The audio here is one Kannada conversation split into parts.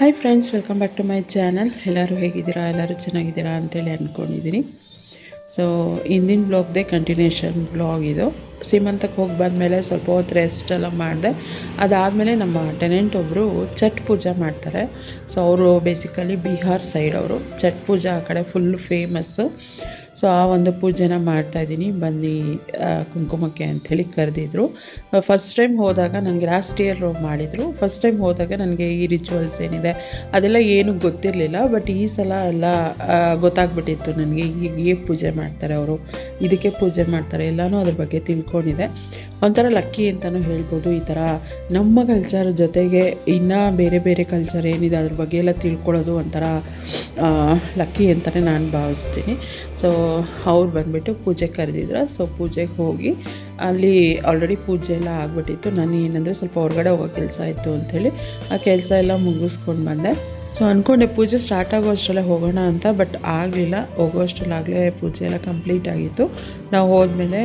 Hi friends welcome back to my channel ಎಲ್ಲರೂ ಹೇಗಿದ್ದೀರಾ? ಎಲ್ಲರೂ ಚೆನ್ನಾಗಿದ್ದೀರಾ ಅಂತೇಳಿ ಅಂದ್ಕೊಂಡಿದ್ದೀನಿ ಸೊ ಹಿಂದಿನ ಬ್ಲಾಗ್ದೇ ಕಂಟಿನ್ಯೂಷನ್ ಬ್ಲಾಗ್ ಇದು. ಸೀಮಂತಕ್ಕೆ ಹೋಗಿ ಬಂದಮೇಲೆ ಸ್ವಲ್ಪ ಹೊತ್ತು ರೆಸ್ಟ್ ಎಲ್ಲ ಮಾಡಿದೆ. ಅದಾದಮೇಲೆ ನಮ್ಮ ಟೆನೆಂಟ್ ಒಬ್ಬರು ಛಟ್ ಪೂಜಾ ಮಾಡ್ತಾರೆ. ಸೊ ಅವರು ಬೇಸಿಕಲಿ ಬಿಹಾರ್ ಸೈಡ್ ಅವರು. ಛಟ್ ಪೂಜಾ ಆ ಕಡೆ ಫುಲ್ ಫೇಮಸ್ಸು ಸೊ ಆ ಒಂದು ಪೂಜೆನ ಮಾಡ್ತಾಯಿದ್ದೀನಿ ಬನ್ನಿ ಕುಂಕುಮಕ್ಕೆ ಕುಂಕುಮಕ್ಕೆ ಅಂಥೇಳಿ ಕರೆದಿದ್ರು. ಫಸ್ಟ್ ಟೈಮ್ ಹೋದಾಗ ನನಗೆ ಲಾಸ್ಟ್ ಇಯರ್ ಮಾಡಿದರು. ಫಸ್ಟ್ ಟೈಮ್ ಹೋದಾಗ ನನಗೆ ಈ ರಿಚುವಲ್ಸ್ ಏನಿದೆ, ಅದೆಲ್ಲ ಏನೂ ಗೊತ್ತಿರಲಿಲ್ಲ. ಬಟ್ ಈ ಸಲ ಎಲ್ಲ ಗೊತ್ತಾಗ್ಬಿಟ್ಟಿತ್ತು ನನಗೆ. ಈಗ ಹೇಗೆ ಪೂಜೆ ಮಾಡ್ತಾರೆ ಅವರು. ಇದಕ್ಕೆ ಪೂಜೆ ಮಾಡ್ತಾರೆ. ಎಲ್ಲನೂ ಅದ್ರ ಬಗ್ಗೆ ತಿಳ್ಕೊಂಡಿದೆ. ಒಂಥರ ಲಕ್ಕಿ ಅಂತಲೂ ಹೇಳ್ಬೋದು ಈ ಥರ. ನಮ್ಮ ಕಲ್ಚರ್ ಜೊತೆಗೆ ಇನ್ನೂ ಬೇರೆ ಬೇರೆ ಕಲ್ಚರ್ ಏನಿದೆ ಅದ್ರ ಬಗ್ಗೆ ಎಲ್ಲ ತಿಳ್ಕೊಳ್ಳೋದು ಒಂಥರ ಲಕ್ಕಿ ಅಂತಲೇ ನಾನು ಭಾವಿಸ್ತೀನಿ. ಸೊ ಅವ್ರು ಬಂದುಬಿಟ್ಟು ಪೂಜೆಗೆ ಕರೆದಿದ್ರು. ಸೊ ಪೂಜೆಗೆ ಹೋಗಿ ಅಲ್ಲಿ ಆಲ್ರೆಡಿ ಪೂಜೆ ಎಲ್ಲ ಆಗ್ಬಿಟ್ಟಿತ್ತು. ನಾನು ಏನಂದರೆ ಸ್ವಲ್ಪ ಹೊರಗಡೆ ಹೋಗೋ ಕೆಲಸ ಇತ್ತು ಅಂಥೇಳಿ. ಆ ಕೆಲಸ ಎಲ್ಲ ಮುಗಿಸ್ಕೊಂಡು ಬಂದೆ. ಸೊ ಅಂದ್ಕೊಂಡೆ ಪೂಜೆ ಸ್ಟಾರ್ಟ್ ಆಗೋ ಅಷ್ಟರಲ್ಲೇ ಹೋಗೋಣ ಅಂತ ಬಟ್ ಆಗಲಿಲ್ಲ. ಹೋಗೋ ಅಷ್ಟರಲ್ಲಾಗಲೇ ಪೂಜೆ ಎಲ್ಲ ಕಂಪ್ಲೀಟ್ ಆಗಿತ್ತು. ನಾವು ಹೋದ್ಮೇಲೆ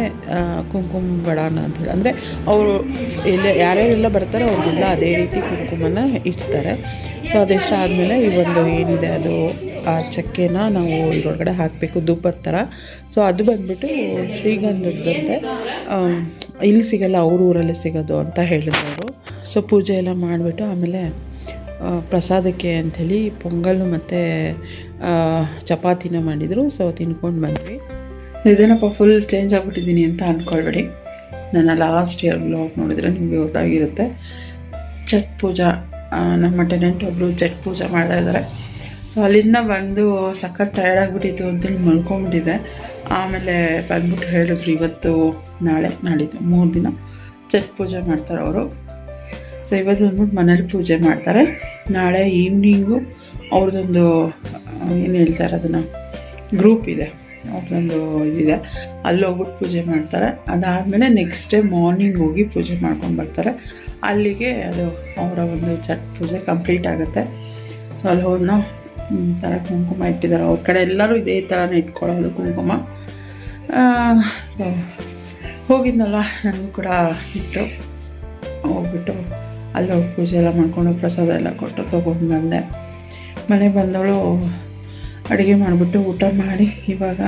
ಕುಂಕುಮ ಬಡಾನ ಹೇಳಿ. ಅಂದರೆ ಅವರು ಎಲ್ಲ ಯಾರ್ಯಾರೆಲ್ಲ ಬರ್ತಾರೋ ಅವ್ರಿಗೆಲ್ಲ ಅದೇ ರೀತಿ ಕುಂಕುಮನ ಇಡ್ತಾರೆ. ಸೊ ಅದೆಷ್ಟು ಆದಮೇಲೆ ಈ ಒಂದು ಏನಿದೆ ಅದು, ಆ ಚಕ್ಕೆನ ನಾವು ಇದ್ರೊಳಗಡೆ ಹಾಕಬೇಕು, ಧೂಪದ ಥರ ಸೊ ಅದು ಬಂದುಬಿಟ್ಟು ಶ್ರೀಗಂಧದಂತೆ ಇಲ್ಲಿ ಸಿಗಲ್ಲ, ಅವ್ರ ಊರಲ್ಲೇ ಸಿಗೋದು ಅಂತ ಹೇಳಿದ್ರು ಸೊ ಪೂಜೆ ಎಲ್ಲ ಮಾಡಿಬಿಟ್ಟು ಆಮೇಲೆ ಪ್ರಸಾದಕ್ಕೆ ಅಂಥೇಳಿ ಪೊಂಗಲ್ಲು ಮತ್ತು ಚಪಾತಿನ ಮಾಡಿದರು. ಸೊ ತಿನ್ಕೊಂಡು ಬಂದ್ವಿ. ಇದೇನಪ್ಪ ಫುಲ್ ಚೇಂಜ್ ಆಗಿಬಿಟ್ಟಿದ್ದೀನಿ ಅಂತ ಅಂದ್ಕೊಳ್ಬೇಡಿ ನನ್ನ ಲಾಸ್ಟ್ ಇಯರ್ ಬ್ಲಾಗ್ ನೋಡಿದರೆ ನಿಮಗೆ ಗೊತ್ತಾಗಿರುತ್ತೆ. ಚಟ್ ಪೂಜಾ ನಮ್ಮ ಟೆನೆಂಟ್ ಒಬ್ಬರು ಛಟ್ ಪೂಜಾ ಮಾಡ್ತಾ ಇದ್ದಾರೆ. ಸೊ ಅಲ್ಲಿಂದ ಬಂದು ಸಖತ್ ಟಯರ್ಡ್ ಆಗಿಬಿಟ್ಟಿತ್ತು ಅಂತೇಳಿ ಮಲ್ಕೊಂಬಿಟ್ಟಿದ್ದೆ. ಆಮೇಲೆ ಬಂದ್ಬಿಟ್ಟು ಹೇಳಿದ್ರು, ಇವತ್ತು ನಾಳೆ ನಾಡಿದ್ದು ಮೂರು ದಿನ ಚಟ್ ಪೂಜೆ ಮಾಡ್ತಾರೆ ಅವರು. ಇವತ್ತು ಬಂದ್ಬಿಟ್ಟು ಮನೇಲಿ ಪೂಜೆ ಮಾಡ್ತಾರೆ. ನಾಳೆ ಈವ್ನಿಂಗು ಅವ್ರದ್ದೊಂದು ಏನು ಹೇಳ್ತಾರೆ ಅದನ್ನು? ಗ್ರೂಪ್ ಇದೆ. ಅವ್ರದ್ದೊಂದು ಇದಿದೆ. ಅಲ್ಲಿ ಹೋಗ್ಬಿಟ್ಟು ಪೂಜೆ ಮಾಡ್ತಾರೆ. ಅದಾದಮೇಲೆ ನೆಕ್ಸ್ಟ್ ಡೇ ಮಾರ್ನಿಂಗ್ ಹೋಗಿ ಪೂಜೆ ಮಾಡ್ಕೊಂಡು ಬರ್ತಾರೆ. ಅಲ್ಲಿಗೆ ಅದು ಅವರ ಒಂದು ಚಟ್ ಪೂಜೆ ಕಂಪ್ಲೀಟ್ ಆಗುತ್ತೆ. ಸೊ ಅಲ್ಲಿ ಹೋದ ಥರ ಕುಂಕುಮ ಇಟ್ಟಿದ್ದಾರೆ. ಅವ್ರ ಕಡೆ ಎಲ್ಲರೂ ಇದೇ ಥರನೇ ಇಟ್ಕೊಳ್ಳೋದು ಕುಂಕುಮ. ಹೋಗಿದ್ನಲ್ಲ, ನನಗೂ ಕೂಡ ಇಟ್ಟು ಹೋಗ್ಬಿಟ್ಟು ಅಲ್ಲಿ ಹೋಗಿ ಪೂಜೆ ಎಲ್ಲ ಮಾಡ್ಕೊಂಡು ಪ್ರಸಾದ ಎಲ್ಲ ಕೊಟ್ಟು ತೊಗೊಂಡು ಬಂದೆ. ಮನೆಗೆ ಬಂದವಳು ಅಡುಗೆ ಮಾಡಿಬಿಟ್ಟು ಊಟ ಮಾಡಿ ಇವಾಗ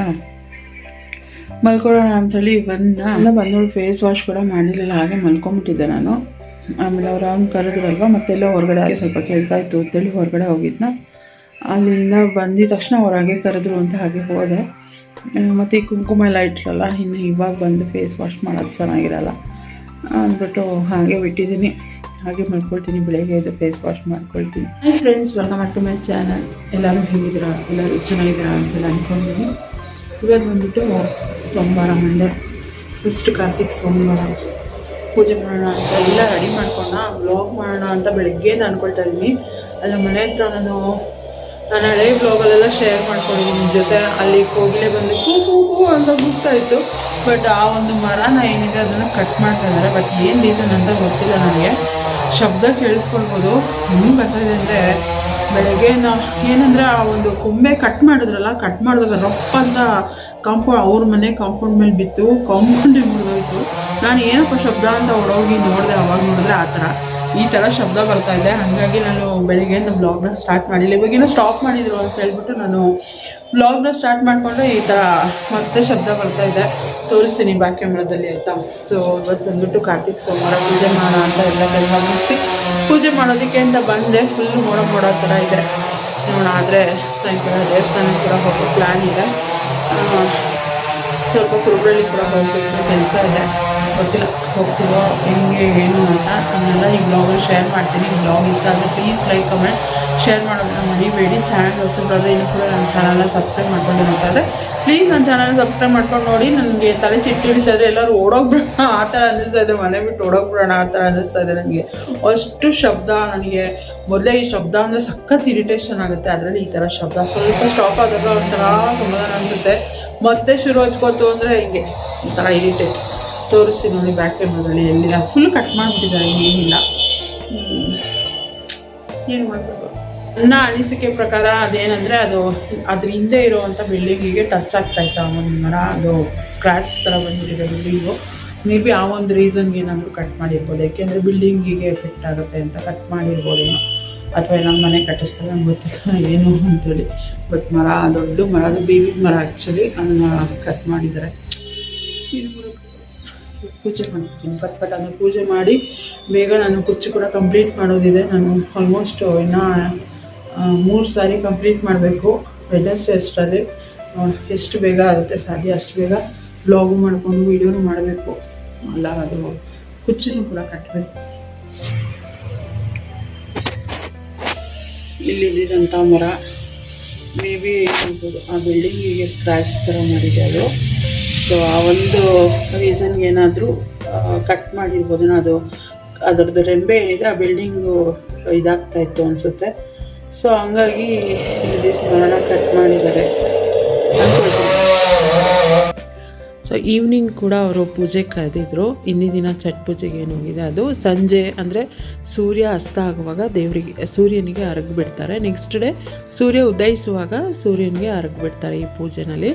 ಮಲ್ಕೊಳ್ಳೋಣ ಅಂಥೇಳಿ ಬಂದ. ಅಲ್ಲ ಬಂದವಳು ಫೇಸ್ ವಾಶ್ ಕೂಡ ಮಾಡಿರಲಿಲ್ಲ, ಹಾಗೆ ಮಲ್ಕೊಂಬಿಟ್ಟಿದ್ದೆ ನಾನು. ಆಮೇಲೆ ಅವ್ರು ಅವ್ನು ಕರೆದ್ರಲ್ವ, ಮತ್ತೆಲ್ಲ ಹೊರಗಡೆ ಆಗಿ ಸ್ವಲ್ಪ ಕೆಲಸ ಆಯಿತು ಅಂತೇಳಿ ಹೊರಗಡೆ ಹೋಗಿದ್ನ. ಅಲ್ಲಿಂದ ಬಂದಿದ ತಕ್ಷಣ ಹೊರಗೆ ಕರೆದ್ರು ಅಂತ ಹಾಗೆ ಹೋದೆ. ಮತ್ತು ಈ ಕುಂಕುಮ ಎಲ್ಲ ಇಟ್ಟಿರಲ್ಲ ಇನ್ನು ಇವಾಗ ಬಂದು ಫೇಸ್ ವಾಶ್ ಮಾಡೋದು ಚೆನ್ನಾಗಿರಲ್ಲ ಅಂದ್ಬಿಟ್ಟು ಹಾಗೆ ಬಿಟ್ಟಿದ್ದೀನಿ. ಹಾಗೆ ಮಾಡ್ಕೊಳ್ತೀನಿ, ಬೆಳಗ್ಗೆ ಎದ್ದು ಫೇಸ್ ವಾಶ್ ಮಾಡ್ಕೊಳ್ತೀನಿ. Hi friends welcome back to my channel ಎಲ್ಲರೂ ಹೇಗಿದ್ದೀರಾ? ಎಲ್ಲರೂ ಚೆನ್ನಾಗಿದ್ದೀರಾ ಅಂತೆಲ್ಲ ಅಂದ್ಕೊಂಡಿದ್ದೀನಿ ಇವಾಗ ಬಂದುಬಿಟ್ಟು ಸೋಮವಾರ ಮಂಡೆ ಫಸ್ಟ್ ಕಾರ್ತಿಕ್ ಸೋಮವಾರ. ಪೂಜೆ ಮಾಡೋಣ ಅಂತ ಎಲ್ಲ ರೆಡಿ ಮಾಡ್ಕೊಂಡ ವ್ಲಾಗ್ ಮಾಡೋಣ ಅಂತ ಬೆಳಗ್ಗೆಯಿಂದ ಅಂದ್ಕೊಳ್ತಾ ಇದ್ದೀನಿ. ಅಲ್ಲ, ಮನೆ ಹತ್ರ ನಾನು ನಾನು ಹಳೆ ಬ್ಲಾಗಲ್ಲೆಲ್ಲ ಶೇರ್ ಮಾಡ್ಕೊಂಡಿದ್ದೀನಿ. ಜೊತೆ ಅಲ್ಲಿ ಕೋಗಿಲೆ ಬಂದು ಕೂ ಕೂ ಕೂ ಅಂತ ಗುಪ್ತಾ ಇತ್ತು. ಬಟ್ ಆ ಒಂದು ಮರನ ಏನಿದೆ, ಅದನ್ನು ಕಟ್ ಮಾಡ್ತಾ ಇದ್ದಾರೆ. ಬಟ್ ಏನು ರೀಸನ್ ಅಂತ ಗೊತ್ತಿಲ್ಲ ನನಗೆ. ಶಬ್ದ ಕೇಳಿಸ್ಕೊಳ್ಬೋದು. ಹೆಂಗೆ ಬರ್ತಾಯಿದೆ ಅಂದರೆ ಬೆಳಗ್ಗೆ ನಾ ಏನಂದರೆ ಆ ಒಂದು ಕೊಂಬೆ ಕಟ್ ಮಾಡಿದ್ರಲ್ಲ ಕಟ್ ಮಾಡಿದಾಗ ರಪ್ಪ ಅಂತ ಕಾಂಪೌಂಡ್ ಅವ್ರ ಮನೆ ಕಾಂಪೌಂಡ್ ಮೇಲೆ ಬಿತ್ತು, ಕಾಂಪೌಂಡೇ ಮುರಿದೋಯ್ತು. ನಾನು ಏನಪ್ಪ ಶಬ್ದ ಅಂತ ಹೊಡೋಗಿ ನೋಡಿದೆ, ಅವಾಗ ನೋಡಿದ್ರೆ ಆ ಥರ. ಈ ಥರ ಶಬ್ದ ಬರ್ತಾ ಇದೆ. ಹಾಗಾಗಿ ನಾನು ಬೆಳಿಗ್ಗೆಯಿಂದ ಬ್ಲಾಗ್ನ ಸ್ಟಾರ್ಟ್ ಮಾಡಿಲ್ಲ. ಇವಾಗೇನೋ ಸ್ಟಾಪ್ ಮಾಡಿದ್ರು ಅಂತ ಹೇಳ್ಬಿಟ್ಟು ನಾನು ಬ್ಲಾಗ್ನ ಸ್ಟಾರ್ಟ್ ಮಾಡಿಕೊಂಡ್ರೆ ಈ ಥರ ಮತ್ತೆ ಶಬ್ದ ಬರ್ತಾ ಇದೆ. ತೋರಿಸ್ತೀನಿ ಬ್ಯಾಕ್ ಕ್ಯಾಮ್ರಾದಲ್ಲಿ ಆಯಿತಾ? ಸೊ ಇವತ್ತು ಬಂದ್ಬಿಟ್ಟು ಕಾರ್ತಿಕ್ ಸೋಮವಾರ ಪೂಜೆ ಮಾಡೋಣ ಅಂತ ಎಲ್ಲ ಕೆಲಸ ಮುಗಿಸಿ ಪೂಜೆ ಮಾಡೋದಕ್ಕೆ ಅಂತ ಬಂದೆ. ಫುಲ್ ಮೋಡ ಮೋಡ ಥರ ಇದೆ. ನೋಡೋಣ, ಆದರೆ ಸಾಯಂಕಾಲ ದೇವಸ್ಥಾನಕ್ಕೆ ಕೂಡ ಹೋಗೋ ಪ್ಲ್ಯಾನ್ ಇದೆ. ಸ್ವಲ್ಪ ಕುರುಬಳ್ಳಿ ಕೂಡ ಹೋಗಬೇಕು ಕೆಲಸ ಇದೆ. ಗೊತ್ತಿಲ್ಲ. ಹೋಗ್ತೀವೋ ಹೆಂಗೆ ಏನು ಅಂತ ಅದನ್ನೆಲ್ಲ ಈ ಬ್ಲಾಗಲ್ಲಿ ಶೇರ್ ಮಾಡ್ತೀನಿ. ಈ ಬ್ಲಾಗ್ ಇಷ್ಟ ಆದರೆ ಪ್ಲೀಸ್ ಲೈಕ್ ಕಮೆಂಟ್ ಶೇರ್ ಮಾಡೋದನ್ನ ಮರಿಬೇಡಿ. ಚಾನಲ್ ಹೊಸಬ್ರಾದ್ರೆ ಇನ್ನೂ ಕೂಡ ನನ್ನ ಚಾನಲ್ನ ಸಬ್ಸ್ಕ್ರೈಬ್ ಮಾಡ್ಕೊಂಡಿರ್ಬೇಕಾದ್ರೆ ಪ್ಲೀಸ್ ನನ್ನ ಚಾನಲ್ ಸಬ್ಸ್ಕ್ರೈಬ್ ಮಾಡ್ಕೊಂಡು ನೋಡಿ. ನನಗೆ ತಲೆ ಚಿಟ್ಟು ಹಿಡಿತಾಯಿದ್ರೆ ಎಲ್ಲರೂ ಓಡೋಗ್ಬಿಡೋಣ. ಆ ಥರ ಅನ್ನಿಸ್ತಾ ಇದೆ. ಮನೆ ಬಿಟ್ಟು ಓಡೋಗ್ಬಿಡೋಣ. ಆ ಥರ ಅನ್ನಿಸ್ತಾ ಇದೆ ನನಗೆ. ಅಷ್ಟು ಶಬ್ದ ನನಗೆ. ಮೊದಲೇ ಈ ಶಬ್ದ ಅಂದರೆ ಸಖತ್ ಇರಿಟೇಷನ್ ಆಗುತ್ತೆ. ಅದರಲ್ಲಿ ಈ ಥರ ಶಬ್ದ ಸ್ವಲ್ಪ ಸ್ಟಾಪ್ ಆದಾಗ ಒಂಥರ ಸಮಾಧಾನ ಅನಿಸುತ್ತೆ. ಮತ್ತೆ ಶುರು ಹಚ್ಕೋತು ಅಂದರೆ ಹಿಂಗೆ ಒಂಥರ ಇರಿಟೇಟ್ ತೋರಿಸ್ತೀನಿ ನೋಡಿ ಬ್ಯಾಕ್ ಕ್ಯಾಮ್ರಾದಲ್ಲಿ ಎಲ್ಲಿಲ್ಲ ಫುಲ್ ಕಟ್ ಮಾಡಿಬಿಟ್ಟಿದ್ದಾರೆ, ಏನಿಲ್ಲ. ಏನು ಮಾಡಬೇಕು? ನನ್ನ ಅನಿಸಿಕೆ ಪ್ರಕಾರ ಅದೇನಂದರೆ ಅದು ಅದ್ರ ಹಿಂದೆ ಇರೋವಂಥ ಬಿಲ್ಡಿಂಗಿಗೆ ಟಚ್ ಆಗ್ತಾ ಇತ್ತು. ಆ ಒಂದು ಮರ, ಅದು ಸ್ಕ್ರ್ಯಾಚ್ ಥರ ಬಂದ್ಬಿಟ್ಟಿದೆ ಬಿಲ್ಡಿಂಗು ಮೇ ಬಿ ಆ ಒಂದು ರೀಸನ್ಗೆ ಏನಾದರೂ ಕಟ್ ಮಾಡಿರ್ಬೋದು. ಯಾಕೆಂದರೆ ಬಿಲ್ಡಿಂಗಿಗೆ ಎಫೆಕ್ಟ್ ಆಗುತ್ತೆ ಅಂತ ಕಟ್ ಮಾಡಿರ್ಬೋದೇನೋ ಅಥವಾ ನಮ್ಮ ಮನೆ ಕಟ್ಟಿಸ್ತಾರೆ, ನಂಗೆ ಗೊತ್ತಿಲ್ಲ. ಏನು ಅಂತೇಳಿ. ಬಟ್ ಮರ, ದೊಡ್ಡ ಮರ, ಅದು ಬೇವಿನ ಮರ ಆ್ಯಕ್ಚುಲಿ ಅದನ್ನು ಕಟ್ ಮಾಡಿದ್ದಾರೆ. ಇದು. ಪೂಜೆ ಮಾಡ್ತೀನಿ. ಪಟ್ ಅದನ್ನು ಪೂಜೆ ಮಾಡಿ ಬೇಗ ನಾನು ಕುಚ್ಚು ಕೂಡ ಕಂಪ್ಲೀಟ್ ಮಾಡೋದಿದೆ. ನಾನು ಆಲ್ಮೋಸ್ಟ್ ಇನ್ನೂ ಮೂರು ಸಾರಿ ಕಂಪ್ಲೀಟ್ ಮಾಡಬೇಕು. ವೆಡ್ನೆಸ್ಡೇ ಅಷ್ಟರಲ್ಲಿ. ಎಷ್ಟು ಬೇಗ ಆಗುತ್ತೆ ಸಾಧ್ಯ ಅಷ್ಟು ಬೇಗ ಬ್ಲಾಗು ಮಾಡಿಕೊಂಡು ವೀಡಿಯೋನು ಮಾಡಬೇಕು. ಅಲ್ಲ ಅದು ಕುಚ್ಚನ್ನು ಕೂಡ ಕಟ್ಟಬೇಕು ಇಲ್ಲಿದ್ದಂಥ ಮರ ಮೇ ಬಿ ಆ ಬಿಲ್ಡಿಂಗಿಗೆ ಸ್ಕ್ರ್ಯಾಚ್ ಥರ ಮಾಡಿದೆ ಅದು. ಸೊ ಆ ಒಂದು ರೀಸನ್ ಏನಾದರೂ ಕಟ್ ಮಾಡಿರ್ಬೋದು ಅದು ಅದರದ್ದು ರೆಂಬೆ ಏನಿದೆ ಆ ಬಿಲ್ಡಿಂಗು ಇದಾಗ್ತಾ ಇತ್ತು ಅನಿಸುತ್ತೆ. ಸೊ ಹಂಗಾಗಿ ಮರಣ ಕಟ್ ಮಾಡಿದ್ದಾರೆ ಸೊ ಈವ್ನಿಂಗ್ ಕೂಡ ಅವರು ಪೂಜೆ ಕರೆದಿದ್ರು. ಹಿಂದಿನ ದಿನ ಛಟ್ ಪೂಜೆಗೆ ಏನು ಹೋಗಿದೆ, ಅದು ಸಂಜೆ ಅಂದರೆ ಸೂರ್ಯ ಅಸ್ತ ಆಗುವಾಗ ದೇವರಿಗೆ, ಸೂರ್ಯನಿಗೆ ಅರಗಿಬಿಡ್ತಾರೆ. ನೆಕ್ಸ್ಟ್ ಡೇ ಸೂರ್ಯ ಉದಯಿಸುವಾಗ ಸೂರ್ಯನಿಗೆ ಅರಗಿಬಿಡ್ತಾರೆ ಈ ಪೂಜೆನಲ್ಲಿ.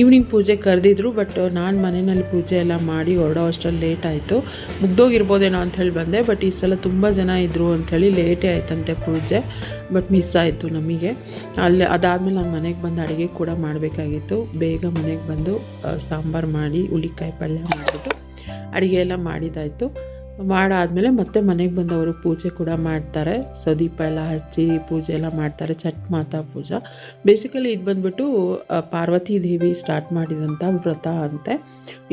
ಈವ್ನಿಂಗ್ ಪೂಜೆ ಕರೆದಿದ್ರು ಬಟ್ ನಾನು ಮನೆಯಲ್ಲಿ ಪೂಜೆ ಎಲ್ಲ ಮಾಡಿ ಹೊರಡೋ ಅಷ್ಟರಲ್ಲಿ ಲೇಟ್ ಆಯಿತು. ಮುಗ್ದೋಗಿರ್ಬೋದೇನೋ ಅಂತ ಹೇಳಿ ಬಂದೆ ಬಟ್ ಈ ಸಲ ತುಂಬ ಜನ ಇದ್ದರು ಅಂಥೇಳಿ ಲೇಟೇ ಆಯ್ತಂತೆ ಪೂಜೆ ಬಟ್ ಮಿಸ್ ಆಯಿತು ನಮಗೆ. ಅಲ್ಲಿ ಅದಾದಮೇಲೆ ನಾನು ಮನೆಗೆ ಬಂದು ಅಡುಗೆ ಕೂಡ ಮಾಡಬೇಕಾಗಿತ್ತು. ಬೇಗ ಮನೆಗೆ ಬಂದು ಸಾಂಬಾರು ಮಾಡಿ, ಹುಳಿಕಾಯಿ ಪಲ್ಯ ಮಾಡಿಬಿಟ್ಟು ಅಡುಗೆ ಎಲ್ಲ ಮಾಡಿದ್ದಾಯಿತು ಮಾಡಾದಮೇಲೆ ಮತ್ತೆ ಮನೆಗೆ ಬಂದವರು ಪೂಜೆ ಕೂಡ ಮಾಡ್ತಾರೆ. ಸೊ ಎಲ್ಲ ಹಚ್ಚಿ ಪೂಜೆ ಎಲ್ಲ ಮಾಡ್ತಾರೆ, ಛಟ್ ಮಾತಾ ಪೂಜಾ. ಬೇಸಿಕಲಿ ಇದು ಬಂದ್ಬಿಟ್ಟು ಪಾರ್ವತಿ ದೇವಿ ಸ್ಟಾರ್ಟ್ ಮಾಡಿದಂಥ ವ್ರತ ಅಂತೆ.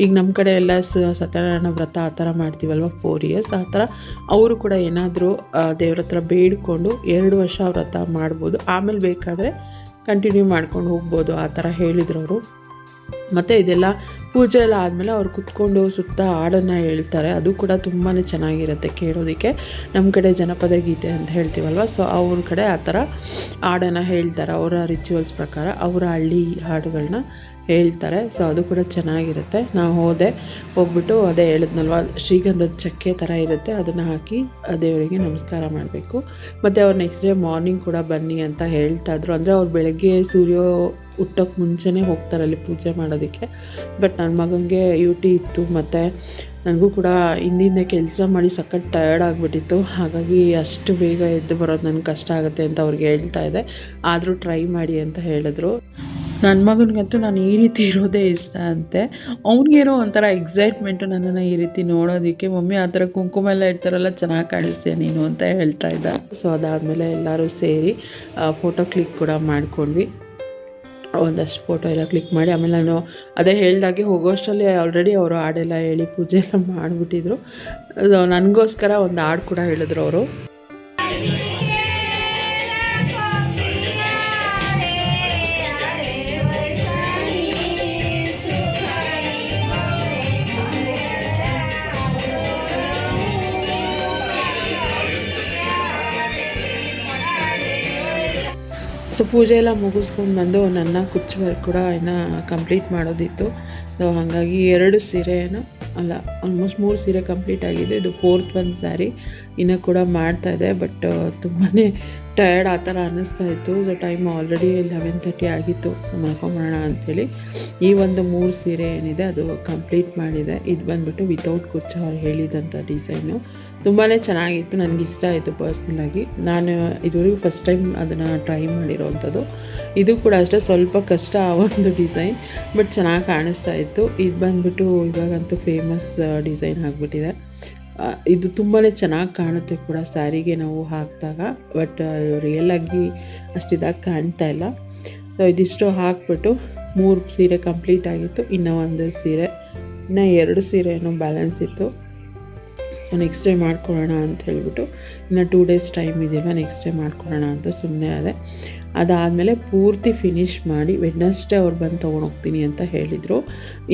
ಈಗ ನಮ್ಮ ಕಡೆ ಎಲ್ಲ ಸತ್ಯನಾರಾಯಣ ವ್ರತ ಆ ಥರ ಮಾಡ್ತೀವಲ್ವ ಫೋರ್ ಇಯರ್ಸ್ ಆ ಥರ? ಅವರು ಕೂಡ ಏನಾದರೂ ದೇವ್ರ ಹತ್ರ ಬೇಡಿಕೊಂಡು ಎರಡು ವರ್ಷ ವ್ರತ ಮಾಡ್ಬೋದು. ಆಮೇಲೆ ಬೇಕಾದರೆ ಕಂಟಿನ್ಯೂ ಮಾಡ್ಕೊಂಡು ಹೋಗ್ಬೋದು ಆ ಥರ ಹೇಳಿದ್ರು ಅವರು. ಮತ್ತು ಇದೆಲ್ಲ ಪೂಜೆ ಎಲ್ಲ ಆದಮೇಲೆ ಅವ್ರು ಕುತ್ಕೊಂಡು ಸುತ್ತ ಹಾಡನ್ನು ಹೇಳ್ತಾರೆ. ಅದು ಕೂಡ ತುಂಬಾ ಚೆನ್ನಾಗಿರುತ್ತೆ ಕೇಳೋದಕ್ಕೆ. ನಮ್ಮ ಕಡೆ ಜನಪದ ಗೀತೆ ಅಂತ ಹೇಳ್ತೀವಲ್ವ? ಸೊ ಅವ್ರ ಕಡೆ ಆ ಥರ ಹಾಡನ್ನು ಹೇಳ್ತಾರೆ. ಅವರ ರಿಚುವಲ್ಸ್ ಪ್ರಕಾರ ಅವರ ಹಳ್ಳಿ ಹಾಡುಗಳನ್ನ ಹೇಳ್ತಾರೆ. ಸೊ ಅದು ಕೂಡ ಚೆನ್ನಾಗಿರುತ್ತೆ. ನಾವು ಹೋದೆ, ಹೋಗ್ಬಿಟ್ಟು ಅದೇ ಹೇಳಿದ್ನಲ್ವ, ಶ್ರೀಗಂಧದ ಚಕ್ಕೆ ಥರ ಇರುತ್ತೆ. ಅದನ್ನು ಹಾಕಿ ದೇವರಿಗೆ ನಮಸ್ಕಾರ ಮಾಡಬೇಕು. ಮತ್ತು ಅವ್ರು ನೆಕ್ಸ್ಟ್ ಡೇ ಮಾರ್ನಿಂಗ್ ಕೂಡ ಬನ್ನಿ ಅಂತ ಹೇಳ್ತಾಯಿದ್ರು ಅಂದರೆ ಅವ್ರು ಬೆಳಗ್ಗೆ ಸೂರ್ಯ ಹುಟ್ಟೋಕ್ಕೆ ಮುಂಚೆನೇ ಹೋಗ್ತಾರೆ ಅಲ್ಲಿ ಪೂಜೆ ಮಾಡೋದಕ್ಕೆ. ಬಟ್ ನನ್ನ ಮಗನಿಗೆ ಯು ಟಿ ಇತ್ತು, ಮತ್ತು ನನಗೂ ಕೂಡ ಹಿಂದಿಂದ ಕೆಲಸ ಮಾಡಿ ಸಖತ್ ಟಯರ್ಡ್ ಆಗಿಬಿಟ್ಟಿತ್ತು. ಹಾಗಾಗಿ ಅಷ್ಟು ಬೇಗ ಎದ್ದು ಬರೋದು ನನಗೆ ಕಷ್ಟ ಆಗುತ್ತೆ ಅಂತ ಅವ್ರಿಗೆ ಹೇಳ್ತಾ ಇದ್ದೆ. ಆದರೂ ಟ್ರೈ ಮಾಡಿ ಅಂತ ಹೇಳಿದ್ರು. ನನ್ನ ಮಗನಿಗಂತೂ ನಾನು ಈ ರೀತಿ ಇರೋದೇ ಇಷ್ಟ ಅಂತೆ. ಅವ್ನಿಗೇನೋ ಒಂಥರ ಎಕ್ಸೈಟ್ಮೆಂಟು ನನ್ನನ್ನು ಈ ರೀತಿ ನೋಡೋದಕ್ಕೆ. ಮಮ್ಮಿ ಆ ಥರ ಕುಂಕುಮ ಎಲ್ಲ ಇರ್ತಾರಲ್ಲ ಚೆನ್ನಾಗಿ ಕಾಣಿಸ್ತೀಯ ನೀನು ಅಂತ ಹೇಳ್ತಾ ಇದ್ದ. ಸೊ ಅದಾದಮೇಲೆ ಎಲ್ಲರೂ ಸೇರಿ ಫೋಟೋ ಕ್ಲಿಕ್ ಕೂಡ ಮಾಡ್ಕೊಂಡ್ವಿ. ಒಂದಷ್ಟು ಫೋಟೋ ಎಲ್ಲ ಕ್ಲಿಕ್ ಮಾಡಿ, ಆಮೇಲೆ ನಾನು ಅದೇ ಹೇಳ್ದಾಗೆ ಹೋಗೋಷ್ಟರಲ್ಲಿ ಆಲ್ರೆಡಿ ಅವರು ಹಾಡೆಲ್ಲ ಹೇಳಿ, ಪೂಜೆ ಎಲ್ಲ ಮಾಡಿಬಿಟ್ಟಿದ್ರು. ನನಗೋಸ್ಕರ ಒಂದು ಹಾಡು ಕೂಡ ಹೇಳಿದ್ರು ಅವರು. ಸೊ ಪೂಜೆ ಎಲ್ಲ ಮುಗಿಸ್ಕೊಂಡು ಬಂದು ನನ್ನ ಕುಚ್ಚು ಕೂಡ ಇನ್ನು ಕಂಪ್ಲೀಟ್ ಮಾಡೋದಿತ್ತು. ಸೊ ಹಾಗಾಗಿ ಎರಡು ಸೀರೆಯನ್ನು ಅಲ್ಲ ಆಲ್ಮೋಸ್ಟ್ ಮೂರು ಸೀರೆ ಕಂಪ್ಲೀಟ್ ಆಗಿದೆ. ಇದು ಫೋರ್ತ್ ಒಂದು ಸ್ಯಾರಿ ಇನ್ನೂ ಕೂಡ ಮಾಡ್ತಾ ಇದೆ, ಬಟ್ ತುಂಬಾ ಟಯರ್ಡ್ ಆ ಥರ ಅನ್ನಿಸ್ತಾ ಇತ್ತು. So time already eleven thirty ಆಗಿತ್ತು. ಸೊ ಮಲ್ಕೊಂಬೋಣ ಅಂಥೇಳಿ ಈ ಒಂದು ಮೂರು ಸೀರೆ ಏನಿದೆ, ಅದು ಕಂಪ್ಲೀಟ್ ಮಾಡಿದೆ. ಇದು ಬಂದ್ಬಿಟ್ಟು ವಿತೌಟ್ ಕುರ್ಚ ಅವ್ರು ಹೇಳಿದಂಥ ಡಿಸೈನು ತುಂಬಾ ಚೆನ್ನಾಗಿತ್ತು. ನನಗೆ ಇಷ್ಟ ಆಯಿತು ಪರ್ಸ್ನಲಾಗಿ ನಾನು ಇದುವರೆಗೂ ಫಸ್ಟ್ ಟೈಮ್ ಅದನ್ನು ಟ್ರೈ ಮಾಡಿರೋವಂಥದ್ದು ಇದು ಕೂಡ ಅಷ್ಟೇ, ಸ್ವಲ್ಪ ಕಷ್ಟ ಆ ಒಂದು ಡಿಸೈನ್ ಬಟ್ ಚೆನ್ನಾಗಿ ಕಾಣಿಸ್ತಾ ಇತ್ತು. ಇದು ಬಂದ್ಬಿಟ್ಟು ಇವಾಗಂತೂ ಫೇಮಸ್ ಡಿಸೈನ್ ಆಗಿಬಿಟ್ಟಿದೆ. ಇದು ತುಂಬಾ ಚೆನ್ನಾಗಿ ಕಾಣುತ್ತೆ ಕೂಡ ಸ್ಯಾರಿಗೆ ನಾವು ಹಾಕಿದಾಗ. ಬಟ್ ರಿಯಲ್ ಆಗಿ ಅಷ್ಟಿದಾಗಿ ಕಾಣ್ತಾ ಇಲ್ಲ. ಸೊ ಇದಿಷ್ಟು ಹಾಕ್ಬಿಟ್ಟು ಮೂರು ಸೀರೆ ಕಂಪ್ಲೀಟ್ ಆಗಿತ್ತು. ಇನ್ನೂ ಒಂದು ಸೀರೆ, ಇನ್ನು ಎರಡು ಸೀರೆ ಬ್ಯಾಲೆನ್ಸ್ ಇತ್ತು. ಸೊ ನೆಕ್ಸ್ಟ್ ಡೇ ಮಾಡ್ಕೊಳ್ಳೋಣ ಅಂತ ಹೇಳ್ಬಿಟ್ಟು, ಇನ್ನು ಟೂ ಡೇಸ್ ಟೈಮ್ ಇದೆಯಲ್ಲ ನೆಕ್ಸ್ಟ್ ಡೇ ಮಾಡ್ಕೊಳ್ಳೋಣ ಅಂತ ಸುಮ್ಮನೆ ಅದೇ ಅದಾದಮೇಲೆ ಪೂರ್ತಿ ಫಿನಿಷ್ ಮಾಡಿ ವೆಡ್ನಸ್ಡೇ ಅವ್ರು ಬಂದು ತೊಗೊಂಡೋಗ್ತೀನಿ ಅಂತ ಹೇಳಿದರು.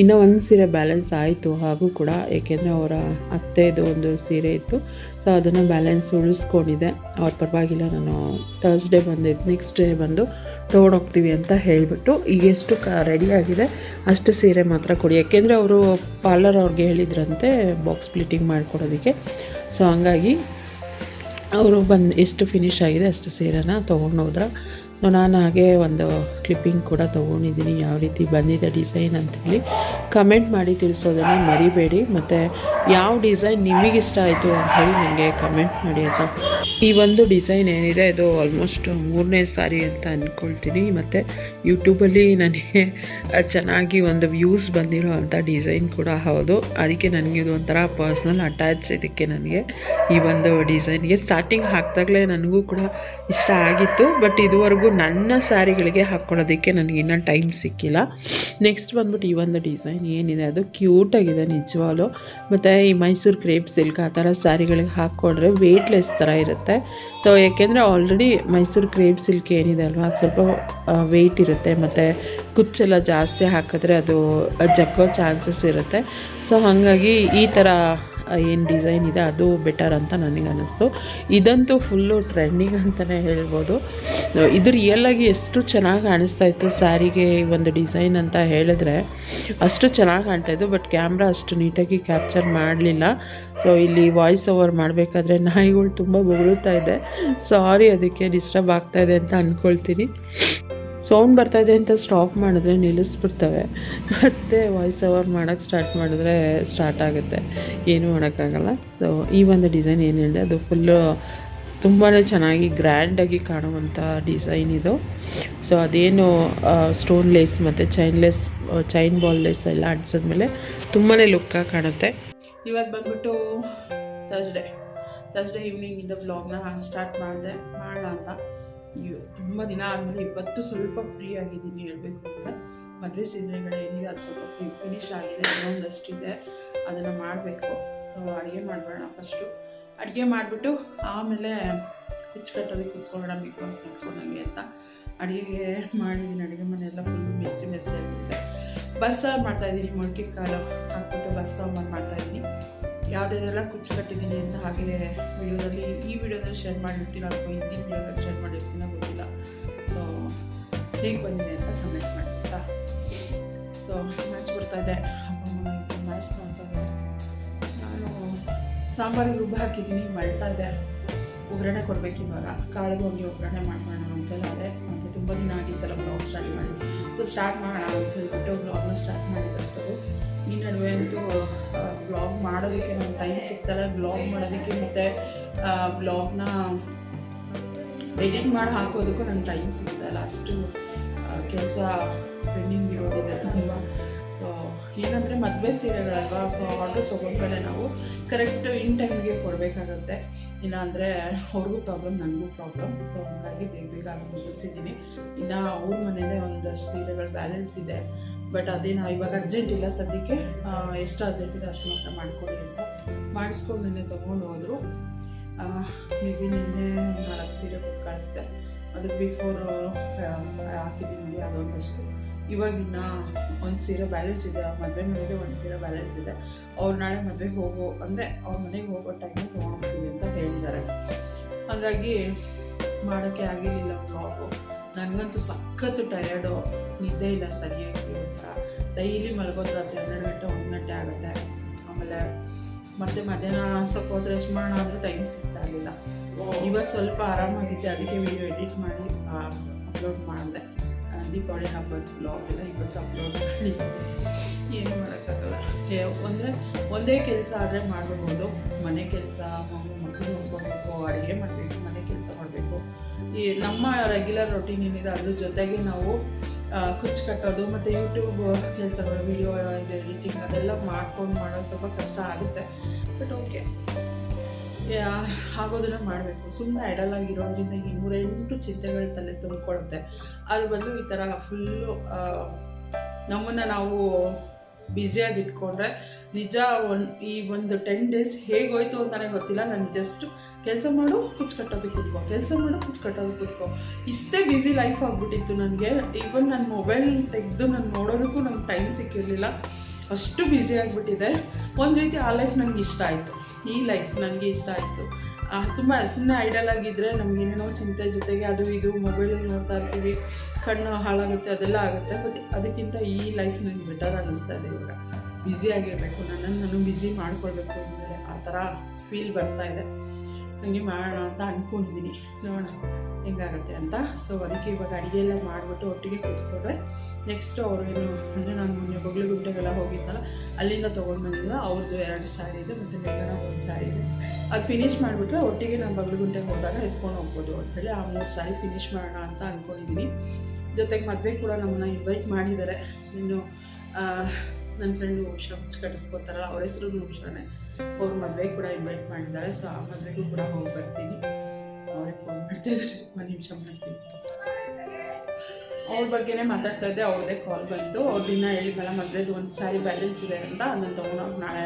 ಇನ್ನೂ ಒಂದು ಸೀರೆ ಬ್ಯಾಲೆನ್ಸ್ ಆಯಿತು ಹಾಗೂ ಕೂಡ, ಏಕೆಂದರೆ ಅವರ ಅತ್ತೆದು ಒಂದು ಸೀರೆ ಇತ್ತು. ಸೊ ಅದನ್ನು ಬ್ಯಾಲೆನ್ಸ್ ಉಳಿಸ್ಕೊಂಡಿದೆ. ಅವ್ರ ಪರವಾಗಿಲ್ಲ, ನಾನು ಥರ್ಸ್ಡೇ ಬಂದಿದ್ದು ನೆಕ್ಸ್ಟ್ ಡೇ ಬಂದು ತೊಗೊಂಡೋಗ್ತೀವಿ ಅಂತ ಹೇಳಿಬಿಟ್ಟು ಈಗ ಎಷ್ಟು ಕ ರೆಡಿಯಾಗಿದೆ ಅಷ್ಟು ಸೀರೆ ಮಾತ್ರ ಕೊಡಿ. ಯಾಕೆಂದರೆ ಅವರು ಪಾರ್ಲರ್ ಅವ್ರಿಗೆ ಹೇಳಿದ್ರಂತೆ ಬಾಕ್ಸ್ ಪ್ಲೀಟಿಂಗ್ ಮಾಡಿಕೊಡೋದಕ್ಕೆ. ಸೊ ಹಂಗಾಗಿ, ಅವರು ಬಂದು, ಎಷ್ಟು ಫಿನಿಶ್ ಆಗಿದೆ ಅಷ್ಟು ಸೀರೆನ ತೊಗೊಂಡೋದ್ರ ನಾನು ಹಾಗೆ ಒಂದು ಕ್ಲಿಪ್ಪಿಂಗ್ ಕೂಡ ತೊಗೊಂಡಿದ್ದೀನಿ. ಯಾವ ರೀತಿ ಬಂದಿದೆ ಡಿಸೈನ್ ಅಂತೇಳಿ ಕಮೆಂಟ್ ಮಾಡಿ ತಿಳಿಸೋದನ್ನು ಮರಿಬೇಡಿ. ಮತ್ತು ಯಾವ ಡಿಸೈನ್ ನಿಮಗಿಷ್ಟ ಆಯಿತು ಅಂಥೇಳಿ ನನಗೆ ಕಮೆಂಟ್ ಮಾಡಿ ಅಂತ ಈ ಒಂದು ಡಿಸೈನ್ ಏನಿದೆ, ಇದು ಆಲ್ಮೋಸ್ಟ್ ಮೂರನೇ ಸಾರಿ ಅಂತ ಅಂದ್ಕೊಳ್ತೀನಿ ಮತ್ತು ಯೂಟ್ಯೂಬಲ್ಲಿ ನನಗೆ ಚೆನ್ನಾಗಿ ಒಂದು ವ್ಯೂಸ್ ಬಂದಿರೋ ಅಂಥ ಡಿಸೈನ್ ಕೂಡ ಹೌದು. ಅದಕ್ಕೆ ನನಗೆ ಇದು ಒಂಥರ ಪರ್ಸ್ನಲ್ ಅಟ್ಯಾಚ್ ಇದಕ್ಕೆ ನನಗೆ ಈ ಒಂದು ಡಿಸೈನ್ಗೆ ಸ್ಟಾರ್ಟಿಂಗ್ ಹಾಕಿದಾಗಲೇ ನನಗೂ ಕೂಡ ಇಷ್ಟ ಆಗಿತ್ತು. ಬಟ್ ಇದುವರೆಗೂ ನನ್ನ ಸ್ಯಾರಿಗಳಿಗೆ ಹಾಕ್ಕೊಳ್ಳೋದಕ್ಕೆ ನನಗೆ ಇನ್ನೂ ಟೈಮ್ ಸಿಕ್ಕಿಲ್ಲ. ನೆಕ್ಸ್ಟ್ ಬಂದ್ಬಿಟ್ಟು ಈ ಒಂದು ಡಿಸೈನ್ ಏನಿದೆ, ಅದು ಕ್ಯೂಟಾಗಿದೆ ನಿಜವಾಗ್ಲೂ. ಮತ್ತು ಈ ಮೈಸೂರು ಕ್ರೇಪ್ ಸಿಲ್ಕ್ ಆ ಥರ ಸ್ಯಾರಿಗಳಿಗೆ ಹಾಕ್ಕೊಂಡ್ರೆ ವೆಯ್ಟ್ಲೆಸ್ ಥರ ಇರುತ್ತೆ. ಸೊ ಯಾಕೆಂದರೆ ಆಲ್ರೆಡಿ ಮೈಸೂರು ಕ್ರೇಪ್ ಸಿಲ್ಕ್ ಏನಿದೆ ಅಲ್ವಾ, ಅದು ಸ್ವಲ್ಪ ವೆಯ್ಟ್ ಇರುತ್ತೆ. ಮತ್ತು ಕುಚ್ಚೆಲ್ಲ ಜಾಸ್ತಿ ಹಾಕಿದ್ರೆ ಅದು ಜಗ್ಗೋ ಚಾನ್ಸಸ್ ಇರುತ್ತೆ. ಸೊ ಹಾಗಾಗಿ ಈ ಥರ ಏನು ಡಿಸೈನ್ ಇದೆ ಅದು ಬೆಟರ್ ಅಂತ ನನಗೆ ಅನ್ನಿಸ್ತು ಇದಂತೂ ಫುಲ್ಲು ಟ್ರೆಂಡಿಂಗ್ ಅಂತಲೇ ಹೇಳ್ಬೋದು. ಇದು ರಿಯಲಾಗಿ ಎಷ್ಟು ಚೆನ್ನಾಗಿ ಕಾಣಿಸ್ತಾ ಇತ್ತು ಸ್ಯಾರಿಗೆ ಒಂದು ಡಿಸೈನ್ ಅಂತ ಹೇಳಿದ್ರೆ ಅಷ್ಟು ಚೆನ್ನಾಗಿ ಕಾಣ್ತಾ ಇತ್ತು ಬಟ್ ಕ್ಯಾಮ್ರಾ ಅಷ್ಟು ನೀಟಾಗಿ ಕ್ಯಾಪ್ಚರ್ ಮಾಡಲಿಲ್ಲ. ಸೊ ಇಲ್ಲಿ ವಾಯ್ಸ್ ಓವರ್ ಮಾಡಬೇಕಾದ್ರೆ ನಾಯಿಗಳು ತುಂಬ ಬೊಗಳುತ್ತಾ ಇದೆ. ಸಾರಿ ಅದಕ್ಕೆ ಡಿಸ್ಟರ್ಬ್ ಆಗ್ತಾ ಇದೆ ಅಂತ ಅಂದ್ಕೊಳ್ತೀನಿ ಸೌಂಡ್ ಬರ್ತಾ ಇದೆ ಅಂತ ಸ್ಟಾಪ್ ಮಾಡಿದ್ರೆ ನಿಲ್ಲಿಸ್ಬಿಡ್ತವೆ. ಮತ್ತು ವಾಯ್ಸ್ ಓವರ್ ಮಾಡೋಕ್ಕೆ ಸ್ಟಾರ್ಟ್ ಮಾಡಿದ್ರೆ ಸ್ಟಾರ್ಟ್ ಆಗುತ್ತೆ. ಏನೂ ಮಾಡೋಕ್ಕಾಗಲ್ಲ. ಸೊ ಈ ಒಂದು ಡಿಸೈನ್ ಏನು ಹೇಳಿದೆ, ಅದು ಫುಲ್ಲು ತುಂಬಾ ಚೆನ್ನಾಗಿ ಗ್ರ್ಯಾಂಡಾಗಿ ಕಾಣುವಂಥ ಡಿಸೈನ್ ಇದು. ಸೊ ಅದೇನು ಸ್ಟೋನ್ ಲೇಸ್ ಮತ್ತು chain lace chain ball lace ಎಲ್ಲ ಅಂಟಿಸಿದ್ಮೇಲೆ ತುಂಬಾ ಲುಕ್ಕಾಗಿ ಕಾಣುತ್ತೆ. ಇವತ್ತು ಬಂದ್ಬಿಟ್ಟು ಥರ್ಸ್ಡೇ ಥರ್ಸ್ಡೇ ಈವ್ನಿಂಗಿಂದ ಬ್ಲಾಗ್ನ ಸ್ಟಾರ್ಟ್ ಮಾಡಿದೆ. ಮಾಡೋಣ ಅಂತ? ತುಂಬ ದಿನ ಆದಮೇಲೆ ಇವತ್ತು ಸ್ವಲ್ಪ ಫ್ರೀ ಆಗಿದ್ದೀನಿ ಹೇಳಬೇಕು ಅಂದರೆ. ಮದುವೆ ಸೀರೆಗಳು ಏನಿದೆ ಅದು ಸ್ವಲ್ಪ ಫ್ರೀ ಫಿನಿಶ್ ಆಗಿದೆ ಇನ್ನೊಂದಷ್ಟಿದೆ ಅದನ್ನು ಮಾಡಬೇಕು. ಅಡುಗೆ ಮಾಡಬೇಡ ಫಸ್ಟು ಅಡುಗೆ ಮಾಡಿಬಿಟ್ಟು ಆಮೇಲೆ ಕುಚ್ಚು ಕಟ್ಟೋದಕ್ಕೆ ಕುತ್ಕೊಳ್ಳೋಣ ಬಿಗ್ ಬಾಸ್ ನೋಡ್ಕೊಂಡಂಗೆ ಅಂತ. ಅಡುಗೆಗೆ ಮಾಡಿದ್ದೀನಿ ಅಡುಗೆ ಮನೆಯೆಲ್ಲ ಫುಲ್ ಮೆಸ್ಸಿ ಮೆಸ್ಸಿ ಆಗಿರುತ್ತೆ. ಬಸ್ಸಾರು ಮಾಡ್ತಾಯಿದ್ದೀನಿ ಮೊಳಕೆ ಕಾಳು ಹಾಕ್ಬಿಟ್ಟು ಬಸ್ಸಾರು ಮಾಡ್ತಾಯಿದ್ದೀನಿ ಯಾವುದೆಲ್ಲ ಕುಚ್ಚು ಕಟ್ಟಿದ್ದೀನಿ ಅಂತ ಹಾಗೆ ವಿಡಿಯೋದಲ್ಲಿ ಈ ವಿಡಿಯೋದಲ್ಲಿ ಶೇರ್ ಮಾಡಿರ್ತೀನಿ ಅಥವಾ ಹಿಂದಿನ ವಿಡಿಯೋದಲ್ಲಿ ಶೇರ್ ಮಾಡಿರ್ತೀನೋ ಗೊತ್ತಿಲ್ಲ. ಸೊ ಹೇಗೆ ಬಂದಿದೆ ಅಂತ ಕಮೆಂಟ್ ಮಾಡಿ ಆಯ್ತಾ ಸೊ ಮ್ಯಾಚ್ ಬರ್ತಾ ಇದೆ. ಮ್ಯಾಚ್ ಮಾಡ್ತಾ ಇದೆ ನಾನು ಸಾಂಬಾರಿಗೆ ರುಬ್ಬ ಹಾಕಿದ್ದೀನಿ ಮಳ್ತಾ ಇದೆ. ಒಗ್ಗರಣೆ ಕೊಡಬೇಕು ಇವಾಗ. ಕಾಳಿಗೆ ಹೋಗಿ ಒಗ್ಗರಣೆ ಮಾಡೋಣ ಅಂತೆಲ್ಲ ಅದೇ ಮತ್ತು ತುಂಬ ದಿನ ಆಗಿತ್ತಲ್ಲ ಬ್ಲಾಗ್ ಸ್ಟಾರ್ಟ್ ಮಾಡಿ. ಸೊ ಸ್ಟಾರ್ಟ್ ಮಾಡೋಣ ಅಂತ ಹೇಳ್ಬಿಟ್ಟು ಬ್ಲಾಗ್ನ ಸ್ಟಾರ್ಟ್ ಮಾಡಿದಂಥದ್ದು ಈ ನಡುವೆ ಅಂತೂ ಬ್ಲಾಗ್ ಮಾಡೋದಕ್ಕೆ ನಂಗೆ ಟೈಮ್ ಸಿಗ್ತಾರೆ ಬ್ಲಾಗ್ ಮಾಡೋದಕ್ಕೆ ಮತ್ತು ಬ್ಲಾಗ್ನ ಎಡಿಟ್ ಮಾಡಿ ಹಾಕೋದಕ್ಕೂ ನಂಗೆ ಟೈಮ್ ಸಿಗ್ತಾಯಿಲ್ಲ ಅಷ್ಟು ಕೆಲಸ ಪೆಂಡಿಂಗ್ ಇರೋದಿದೆ. ತುಂಬ ಸೊ ಏನಂದರೆ ಮದುವೆ ಸೀರೆಗಳಲ್ವಾ? ಸೊ ಆರ್ಡರ್ ತೊಗೊಂಡ್ಮೇಲೆ ನಾವು ಕರೆಕ್ಟ್ ಇನ್ ಟೈಮ್ಗೆ ಕೊಡಬೇಕಾಗತ್ತೆ. ಇಲ್ಲಾಂದರೆ ಅವ್ರಿಗೂ ಪ್ರಾಬ್ಲಮ್ ನನಗೂ ಪ್ರಾಬ್ಲಮ್ ಸೊ ಹಾಗಾಗಿ ಬೇಗ ಬೇಗ ಮುಗಿಸಿದ್ದೀನಿ. ಇನ್ನು ಅವ್ರ ಮನೆಯಲ್ಲೇ ಒಂದಷ್ಟು ಸೀರೆಗಳು ಬ್ಯಾಲೆನ್ಸ್ ಇದೆ. ಬಟ್ ಅದೇನು, ಇವಾಗ ಅರ್ಜೆಂಟ್ ಇಲ್ಲ ಸದ್ಯಕ್ಕೆ. ಎಷ್ಟು ಅರ್ಜೆಂಟ್ ಇದೆ, ಅಷ್ಟು ಮಾತ್ರ ಮಾಡ್ಕೊಳ್ಳಿ ಅಂತ. ಮಾಡಿಸ್ಕೊಂಡು ನಿನ್ನೆ ತೊಗೊಂಡು ಹೋದರು. ಮೇ ಬಿ ನಿನ್ನೆ ನಾಲ್ಕು ಸೀರೆ ಕೊಟ್ಟು ಕಳಿಸ್ದೆ ಅದಕ್ಕೆ ಬಿಫೋರ್ ಹಾಕಿದ್ದೀನಿ ಅದೊಂದಷ್ಟು ಇವಾಗಿನ್ನ ಒಂದು ಸೀರೆ ಬ್ಯಾಲೆನ್ಸ್ ಇದೆ. ಅವ್ರ ಮದುವೆ ಮನೆಗೆ ಒಂದು ಸೀರೆ ಬ್ಯಾಲೆನ್ಸ್ ಇದೆ. ಅವ್ರು ನಾಳೆ ಮದುವೆಗೆ ಹೋಗೋ, ಅಂದರೆ ಅವ್ರ ಮನೆಗೆ ಹೋಗೋ ಟೈಮ್ ತೊಗೊಂಡೋಗ್ತೀವಿ ಅಂತ ಹೇಳಿದ್ದಾರೆ. ಹಾಗಾಗಿ ಮಾಡೋಕ್ಕೆ ಆಗಿರಲಿಲ್ಲ ಬ್ಲಾಗು ನನಗಂತೂ ಸಖತ್ತು ಟಯರ್ಡು ನಿದ್ದೆ ಇಲ್ಲ ಸರಿಯಾಗಿ ಅಂತ. ಡೈಲಿ ಮಲಗೋದು ರಾತ್ರಿ ಹನ್ನೆರಡು ಗಂಟೆ, ಒಂದು ಗಂಟೆ ಆಗುತ್ತೆ. ಆಮೇಲೆ ಮತ್ತೆ ಮಧ್ಯಾಹ್ನ ಸ್ವಲ್ಪ ಹೊತ್ತು ರೆಸ್ಟ್ ಮಾಡೋಣ ಅಂದರೆ ಟೈಮ್ ಸಿಗ್ತಾ ಇರಲಿಲ್ಲ. ಇವತ್ತು ಸ್ವಲ್ಪ ಆರಾಮಾಗಿದ್ದೆ, ಅದಕ್ಕೆ ವಿಡಿಯೋ ಎಡಿಟ್ ಮಾಡಿ ಅಪ್ಲೋಡ್ ಮಾಡಿದೆ. ದೀಪಾವಳಿ ಹಬ್ಬದ ಬ್ಲಾಗ್ ಎಲ್ಲ ಇವತ್ತು ಅಪ್ಲೋಡ್ ಮಾಡಿ. ಏನು ಮಾಡೋಕ್ಕಾಗಲ್ಲ. ಅಂದರೆ ಒಂದೇ ಕೆಲಸ ಆದರೆ ಮಾಡಬಹುದು ಮನೆ ಕೆಲಸ ಮಕ್ಕಳು ನೋಡ್ಕೋಬೇಕು ಅಡುಗೆ ಮಾಡಬೇಕು, ಮನೆ ಕೆಲಸ ಮಾಡಬೇಕು. ಈ ನಮ್ಮ ರೆಗ್ಯುಲರ್ ರೊಟೀನ್ ಏನಿದೆ, ಅದ್ರ ಜೊತೆಗೆ ನಾವು ಕುಚ್ಚು ಕಟ್ಟೋದು ಮತ್ತು ಯೂಟ್ಯೂಬ್ ಕೆಲಸಗಳು ವಿಡಿಯೋ ಇದೆ ಎಡಿಟಿಂಗ್ ಅದೆಲ್ಲ ಮಾಡ್ಕೊಂಡು ಮಾಡೋದು ಸ್ವಲ್ಪ ಕಷ್ಟ ಆಗುತ್ತೆ. ಬಟ್ ಓಕೆ ಆಗೋದನ್ನ ಮಾಡಬೇಕು. ಸುಮ್ಮನೆ ಐಡಲ್ ಆಗಿರೋದ್ರಿಂದ ಈ ನೂರೆಂಟು ಚಿಂತೆಗಳು ತಲೆ ತುಂಬಿಕೊಳ್ಳುತ್ತೆ ಅದ್ರ ಬದಲು ಈ ಥರ ಫುಲ್ಲು ನಮ್ಮನ್ನು ನಾವು ಬ್ಯುಸಿಯಾಗಿ ಇಟ್ಕೊಂಡ್ರೆ ನಿಜ ಒನ್ ಈ ಒಂದು ಟೆನ್ ಡೇಸ್ ಹೇಗೋಯ್ತು ಅಂತ ನನಗೆ ಗೊತ್ತಿಲ್ಲ. ನಾನು ಜಸ್ಟ್ ಕೆಲಸ ಮಾಡು ಕುಚ್ಚು ಕಟ್ಟೋದಕ್ಕೆ ಕೂತ್ಕೋ. ಕೆಲಸ ಮಾಡು ಕುಚ್ಚು ಕಟ್ಟೋದಕ್ಕೆ ಕೂತ್ಕೋ. ಇಷ್ಟೇ ಬ್ಯುಸಿ ಲೈಫ್ ಆಗಿಬಿಟ್ಟಿತ್ತು ನನಗೆ. ಈವನ್ ನನ್ನ ಮೊಬೈಲ್ ತೆಗೆದು ನಾನು ನೋಡೋದಕ್ಕೂ ನಂಗೆ ಟೈಮ್ ಸಿಕ್ಕಿರಲಿಲ್ಲ. ಅಷ್ಟು ಬ್ಯುಸಿ ಆಗಿಬಿಟ್ಟಿದೆ. ಒಂದು ರೀತಿ ಆ ಲೈಫ್ ನನಗೆ ಇಷ್ಟ ಆಯಿತು. ಈ ಲೈಫ್ ನನಗೆ ಇಷ್ಟ ಆಯಿತು. ತುಂಬ ಸುಮ್ಮನೆ ಐಡಲ್ ಆಗಿದ್ದರೆ ಏನೇನೋ ಚಿಂತೆ ಜೊತೆಗೆ ಅದು ಇದು ಮೊಬೈಲಲ್ಲಿ ನೋಡ್ತಾ ಇರ್ತೀವಿ, ಕಣ್ಣು ಹಾಳಾಗುತ್ತೆ, ಅದೆಲ್ಲ ಆಗುತ್ತೆ. ಬಟ್ ಅದಕ್ಕಿಂತ ಈ ಲೈಫ್ ನನಗೆ ಬೆಟರ್ ಅನ್ನಿಸ್ತಾ ಇದೆ ಇವಾಗ. ಬ್ಯುಸಿ ಆಗಿರಬೇಕು, ನನ್ನನ್ನು ನಾನು ಬ್ಯುಸಿ ಮಾಡ್ಕೊಳ್ಬೇಕು ಅಂದರೆ ಆ ಥರ ಫೀಲ್ ಬರ್ತಾ ಇದೆ. ಹಾಗೆ ಮಾಡೋಣ ಅಂತ ಅಂದ್ಕೊಂಡಿದ್ದೀನಿ ನೋಡೋಣ ಹೆಂಗಾಗುತ್ತೆ ಅಂತ. ಸೊ ಅದಕ್ಕೆ ಇವಾಗ ಅಡುಗೆ ಎಲ್ಲ ಮಾಡಿಬಿಟ್ಟು ಒಟ್ಟಿಗೆ ಕೂತ್ಕೊಂಡ್ರೆ ನೆಕ್ಸ್ಟ್ ಏನು, ಅಂದರೆ ನಾನು ಮೊನ್ನೆ ಬೊಗ್ಲುಗುಂಟೆಗೆಲ್ಲ ಹೋಗಿದ್ದಲ್ಲ, ಅಲ್ಲಿಂದ ತೊಗೊಂಡು ಬಂದಿಲ್ಲ ಅವ್ರದ್ದು ಎರಡು ಸ್ಯಾರಿ ಇದೆ, ಮತ್ತು ಬೇಗನ ಒಂದು ಸ್ಯಾರಿ ಇದೆ. ಅದು ಫಿನಿಷ್ ಮಾಡಿಬಿಟ್ರೆ ಒಟ್ಟಿಗೆ ನಾನು ಬೊಗ್ಲುಗುಂಟೆಗೆ ಹೋದಾಗ ಎತ್ಕೊಂಡು ಹೋಗ್ಬೋದು ಅಂತೇಳಿ ಆ ಮೂರು ಸ್ಯಾರಿ ಫಿನಿಷ್ ಮಾಡೋಣ ಅಂತ ಅಂದ್ಕೊಂಡಿದ್ದೀನಿ ಜೊತೆಗೆ ಮದುವೆ ಕೂಡ ನಮ್ಮನ್ನ ಇನ್ವೈಟ್ ಮಾಡಿದ್ದಾರೆ ಇನ್ನು ನನ್ನ ಫ್ರೆಂಡು ಶಬ್ಸ್ ಕಟ್ಟಿಸ್ಕೊತಾರಲ್ಲ, ಅವ್ರ ಹೆಸರು ಹುಷಾನೆ ಅವ್ರ ಮದುವೆ ಕೂಡ ಇನ್ವೈಟ್ ಮಾಡಿದ್ದಾರೆ ಸೊ ಆ ಮದುವೆಗೂ ಕೂಡ ಹೋಗಿ ಬರ್ತೀನಿ. ಅವ್ರಿಗೆ ಫೋನ್ ಮಾಡ್ತಿದ್ದಾರೆ ಒಂದು ನಿಮಿಷ ಮಾಡ್ತೀನಿ. ಅವ್ರ ಬಗ್ಗೆನೇ ಮಾತಾಡ್ತಾ ಇದ್ದೆ ಅವ್ರದ್ದೇ ಕಾಲ್ ಬಂತು. ಅವ್ರ ದಿನ ಹೇಳಿದ್ನಲ್ಲ ಮದುವೆದು ಒಂದು ಸಾರಿ ಬ್ಯಾಲೆನ್ಸ್ ಇದೆ ಅಂತ, ಅದನ್ನು ತೊಗೊಂಡೋಗಿ ನಾಳೆ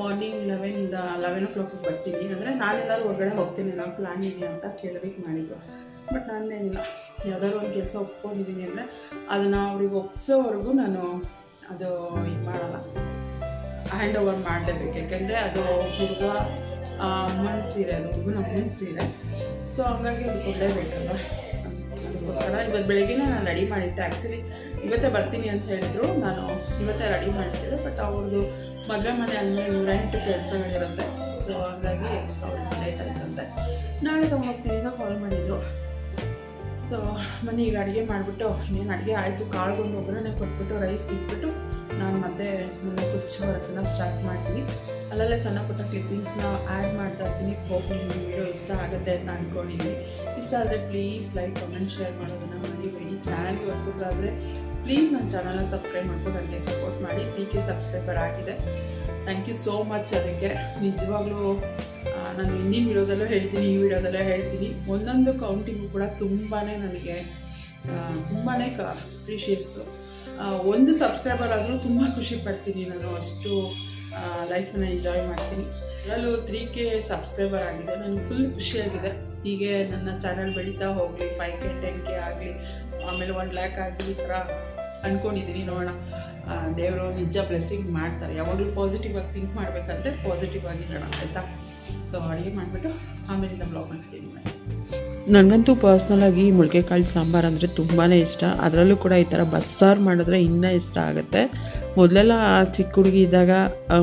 ಮಾರ್ನಿಂಗ್ ಲೆವೆನಿಂದ ಲೆವೆನ್ ಓ ಕ್ಲಾಕಿಗೆ ಬರ್ತೀನಿ. ಅಂದರೆ ನಾನೆಲ್ಲರೂ ಹೊರಗಡೆ ಹೋಗ್ತೀನಿ ನಾವು ಪ್ಲ್ಯಾನ್ ಇದೆ ಅಂತ ಕೇಳೋದಕ್ಕೆ ಮಾಡಿದ್ರು. ಬಟ್ ನಂದೇನಿಲ್ಲ ಯಾವ್ದಾದ್ರು ಒಂದು ಕೆಲಸ ಒಪ್ಕೊಂಡಿದ್ದೀನಿ ಅಂದರೆ ಅದನ್ನು ಅವ್ರಿಗೆ ಒಪ್ಸೋವರೆಗೂ ನಾನು ಅದು ಇದು ಮಾಡಲ್ಲ. ಹ್ಯಾಂಡ್ ಓವರ್ ಮಾಡಲೇಬೇಕು. ಯಾಕೆಂದರೆ ಅದು ಹುಡುಗ ಅಮ್ಮನ ಸೀರೆ, ಅದು ಹುಡುಗನ ಅಮ್ಮನ ಸೀರೆ. ಸೊ ಹಂಗಾಗಿ ಅದು ಕೊಡಲೇಬೇಕಲ್ಲ ಅದಕ್ಕೋಸ್ಕರ ಇವತ್ತು ಬೆಳಗ್ಗೆ ನಾನು ರೆಡಿ ಮಾಡಿದ್ದೆ. ಆ್ಯಕ್ಚುಲಿ ಇವತ್ತೇ ಬರ್ತೀನಿ ಅಂತ ಹೇಳಿದ್ರು. ನಾನು ಇವತ್ತೇ ರೆಡಿ ಮಾಡಿದ್ದೆ. ಬಟ್ ಅವ್ರದ್ದು ಮದುವೆ ಮನೆ ಅಂದರೆ ನೂರೆಂಟು ಕೆಲಸಗಳಿರುತ್ತೆ ಸೊ ಹಾಗಾಗಿ ಅವ್ರಿಗೆ ಲೇಟ್ ಆಯ್ತಂತೆ ನಾಳೆ ಅಂತ ಕಾಲ್ ಮಾಡಿದ್ರು. ಸೊ ಮನೆ ಈಗ ಅಡುಗೆ ಮಾಡಿಬಿಟ್ಟು, ಇನ್ನೇನು ಅಡುಗೆ ಆಯಿತು. ಕಾಳುಗೊಂಡು ಒಗ್ಗರಣೆ ಕೊಟ್ಬಿಟ್ಟು ರೈಸ್ ಬಿಟ್ಬಿಟ್ಟು, ನಾನು ಮತ್ತೆ ಮನೆ ಕುಚ್ಚು ಸ್ಟಾರ್ಟ್ ಮಾಡ್ತೀನಿ. ಅಲ್ಲಲ್ಲೇ ಸಣ್ಣ ಪುಟ್ಟ ಕ್ಲಿಪ್ಪಿಂಗ್ಸ್ನ ಆ್ಯಡ್ ಮಾಡ್ತಾ ಇರ್ತೀನಿ. ಹೋಗಿ ನಿಮಗೆ ವಿಡಿಯೋ ಇಷ್ಟ ಆಗುತ್ತೆ ಅಂತ ಅಂದ್ಕೊಂಡಿದ್ದೀನಿ ಇಷ್ಟ ಆದರೆ ಪ್ಲೀಸ್ ಲೈಕ್ ಕಮೆಂಟ್ ಶೇರ್ ಮಾಡೋದನ್ನು ಮರಿಬೇಡಿ. ಚಾನಲ್ಗೆ ಹೊಸದಾದರೆ ಪ್ಲೀಸ್ ನನ್ನ ಚಾನಲ್ನ ಸಬ್ಸ್ಕ್ರೈಬ್ ಮಾಡ್ಕೊಂಡು ನನಗೆ ಸಪೋರ್ಟ್ ಮಾಡಿ. ಟಿ ಕೆ ಸಬ್ಸ್ಕ್ರೈಬರ್ ಆಗಿದೆ. ಥ್ಯಾಂಕ್ ಯು ಸೋ ಮಚ್ ಅದಕ್ಕೆ. ನಿಜವಾಗ್ಲೂ ನಾನು ಹಿಂದಿನ ವಿಡಿಯೋದಲ್ಲೂ ಹೇಳ್ತೀನಿ, ಈ ವಿಡಿಯೋದಲ್ಲೇ ಹೇಳ್ತೀನಿ. ಒಂದೊಂದು ಕೌಂಟಿಗೂ ಕೂಡ ತುಂಬಾ ನನಗೆ ತುಂಬಾ ಕ ಅಪ್ರಿಷಿಯಸ್ಸು ಒಂದು ಸಬ್ಸ್ಕ್ರೈಬರ್ ಆದರೂ ತುಂಬ ಖುಷಿ ಪಡ್ತೀನಿ ನಾನು. ಅಷ್ಟು ಲೈಫನ್ನು ಎಂಜಾಯ್ ಮಾಡ್ತೀನಿ. ಅದರಲ್ಲೂ ತ್ರೀ ಕೆ ಸಬ್ಸ್ಕ್ರೈಬರ್ ಆಗಿದೆ. ನನಗೆ ಫುಲ್ ಖುಷಿಯಾಗಿದೆ. ಹೀಗೆ ನನ್ನ ಚಾನಲ್ ಬೆಳೀತಾ ಹೋಗಲಿ ಫೈವ್ ಕೆ ಟೆನ್ ಕೆ ಆಗಲಿ, ಆಮೇಲೆ ಒನ್ ಲ್ಯಾಕ್ ಆಗಲಿ ಈ ಥರ ಅಂದ್ಕೊಂಡಿದ್ದೀನಿ ನೋಡೋಣ. ದೇವರು ನಿಜ ಬ್ಲೆಸ್ಸಿಂಗ್ ಮಾಡ್ತಾರೆ. ಯಾವಾಗಲೂ ಪಾಸಿಟಿವ್ ಆಗಿ ಥಿಂಕ್ ಮಾಡಬೇಕಂದ್ರೆ ಪಾಸಿಟಿವ್ ಆಗಿರೋಣ ಆಯಿತಾ? ಸೊ ಅಡುಗೆ ಮಾಡಿಬಿಟ್ಟು ಆಮೇಲಿಂದ ಬ್ಲಾಗ್ ಮಾಡ್ತೀನಿ. ನನಗಂತೂ ಪರ್ಸ್ನಲಾಗಿ ಮೊಳಕೆ ಕಾಳು ಸಾಂಬಾರು ಅಂದರೆ ತುಂಬಾ ಇಷ್ಟ. ಅದರಲ್ಲೂ ಕೂಡ ಈ ಥರ ಬಸ್ಸಾರು ಮಾಡಿದ್ರೆ ಇನ್ನೂ ಇಷ್ಟ ಆಗುತ್ತೆ. ಮೊದಲೆಲ್ಲ ಚಿಕ್ಕ ಹುಡುಗಿ ಇದ್ದಾಗ